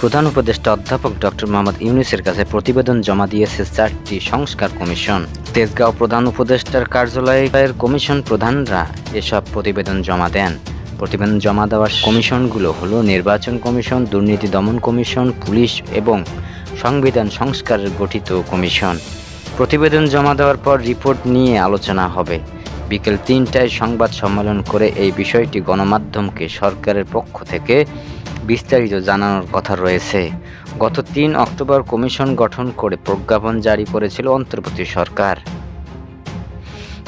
প্রধান উপদেষ্টা অধ্যাপক ডক্টর মোহাম্মদ ইউনুসের কাছে প্রতিবেদন জমা দিয়েছে চারটি সংস্কার কমিশন। তেজগাঁও প্রধান উপদেষ্টার কার্যালয়ের কমিশন প্রধানরা এসব প্রতিবেদন জমা দেন। প্রতিবেদন জমা দেওয়ার কমিশনগুলো হলো নির্বাচন কমিশন, দুর্নীতি দমন কমিশন, পুলিশ এবং সংবিধান সংস্কারের গঠিত কমিশন। প্রতিবেদন জমা দেওয়ার পর রিপোর্ট নিয়ে আলোচনা হবে। বিকেল তিনটায় সংবাদ সম্মেলন করে এই বিষয়টি গণমাধ্যমকে সরকারের পক্ষ থেকে বিস্তারিত জানানোর কথা রয়েছে। গত তিন অক্টোবর কমিশন গঠন করে প্রজ্ঞাপন জারি করেছিল অন্তর্বর্তী সরকার।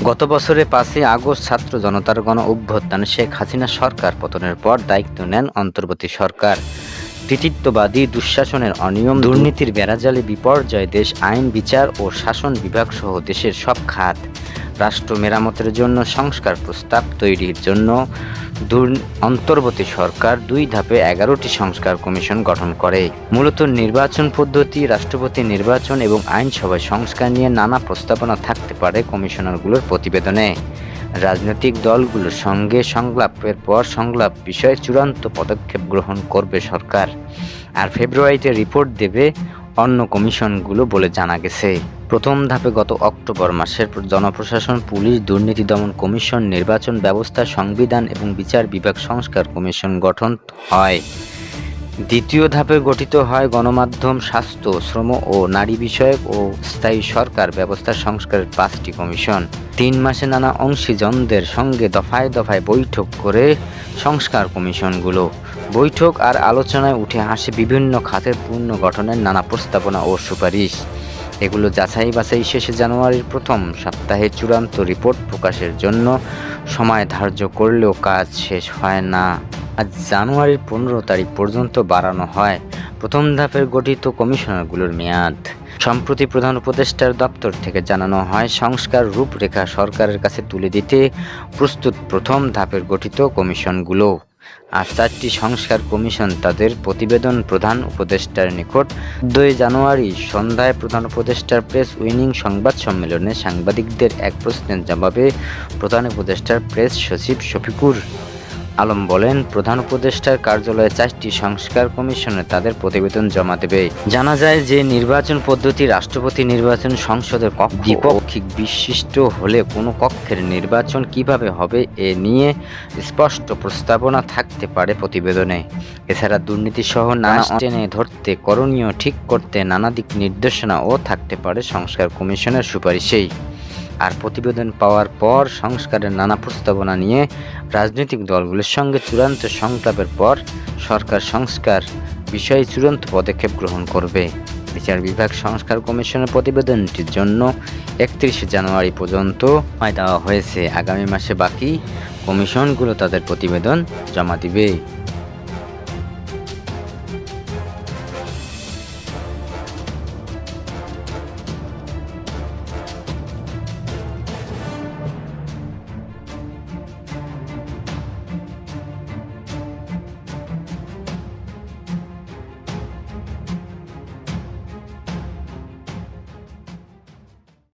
গত বছরে পাঁচই আগস্ট ছাত্র জনতার গণ অভ্যুত্থানে শেখ হাসিনা সরকার পতনের পর দায়িত্ব নেন অন্তর্বর্তী সরকার। কৃতিত্ববাদী দুঃশাসনের অনিয়ম, দুর্নীতির বেড়াজালে বিপর্যয়, দেশ আইন, বিচার ও শাসন বিভাগ সহ দেশের সব খাত। রাষ্ট্র মেরামতের জন্য সংস্কার প্রস্তাব তৈরির জন্য অন্তর্বর্তী সরকার দুই ধাপে এগারোটি সংস্কার কমিশন গঠন করে। মূলত নির্বাচন পদ্ধতি, রাষ্ট্রপতি নির্বাচন এবং আইনসভায় সংস্কার নিয়ে নানা প্রস্তাবনা থাকতে পারে কমিশনারগুলোর প্রতিবেদনে। রাজনৈতিক দলগুলোর সঙ্গে সংলাপের পর সংলাপ বিষয়ে চূড়ান্ত পদক্ষেপ গ্রহণ করবে সরকার। আর ফেব্রুয়ারিতে রিপোর্ট দেবে অন্য কমিশনগুলো বলে জানা গেছে। প্রথম ধাপে গত অক্টোবর মাসের জনপ্রশাসন, পুলিশ, দুর্নীতি দমন কমিশন, নির্বাচন ব্যবস্থা, সংবিধান এবং বিচার বিভাগ সংস্কার কমিশন গঠন হয়। দ্বিতীয় ধাপে গঠিত হয় গণমাধ্যম, স্বাস্থ্য, শ্রম ও নারী বিষয়ক ও স্থায়ী সরকার ব্যবস্থা সংস্কারের পাঁচটি কমিশন। তিন মাসে নানা অংশীজনদের সঙ্গে দফায় দফায় বৈঠক করে সংস্কার কমিশনগুলো। বৈঠক আর আলোচনায় উঠে আসে বিভিন্ন খাতের পূর্ণ গঠনের নানা প্রস্তাবনা ও সুপারিশ। এগুলো যাচাই বাছাই শেষে জানুয়ারির প্রথম সপ্তাহে চূড়ান্ত রিপোর্ট প্রকাশের জন্য সময় ধার্য করলেও কাজ শেষ হয় না। আজ জানুয়ারির পনেরো তারিখ পর্যন্ত বাড়ানো হয়। প্রথম ধাপের গঠিত কমিশনারগুলোর মেয়াদ। সম্প্রতি প্রধান উপদেষ্টার দপ্তর থেকে জানানো হয়, সংস্কার রূপরেখা সরকারের কাছে তুলে দিতে প্রস্তুত প্রথম ধাপের গঠিত কমিশনগুলো। আর চারটি সংস্কার কমিশন তাদের প্রতিবেদন প্রধান উপদেষ্টার নিকট। দুই জানুয়ারি সন্ধ্যায় প্রধান উপদেষ্টার প্রেস উইনিং সংবাদ সম্মেলনে সাংবাদিকদের এক প্রশ্নের জবাবে প্রধান উপদেষ্টার প্রেস সচিব শফিকুর আলম বলেন, প্রধান উপদেষ্টার কার্যালয়ে চারটি সংস্কার কমিশনে তাদের প্রতিবেদন জমা দেবে। জানা যায় যে নির্বাচন পদ্ধতি রাষ্ট্রপতি নির্বাচন সংসদের কক্ষ দ্বিপক্ষিক বিশিষ্ট হলে কোনো কক্ষের নির্বাচন কীভাবে হবে এ নিয়ে স্পষ্ট প্রস্তাবনা থাকতে পারে প্রতিবেদনে। এছাড়া দুর্নীতি সহ নানা টেনে ধরতে, করণীয় ঠিক করতে নানা দিক নির্দেশনাও থাকতে পারে সংস্কার কমিশনের সুপারিশেই। আর প্রতিবেদন পাওয়ার পর সংস্কারের নানা প্রস্তাবনা নিয়ে রাজনৈতিক দলগুলোর সঙ্গে চূড়ান্ত সংলাপের পর সরকার সংস্কার বিষয়ে চূড়ান্ত পদক্ষেপ গ্রহণ করবে। বিচার বিভাগ সংস্কার কমিশনের প্রতিবেদনটির জন্য একত্রিশে জানুয়ারি পর্যন্ত দেওয়া হয়েছে। আগামী মাসে বাকি কমিশনগুলো তাদের প্রতিবেদন জমা দিবে।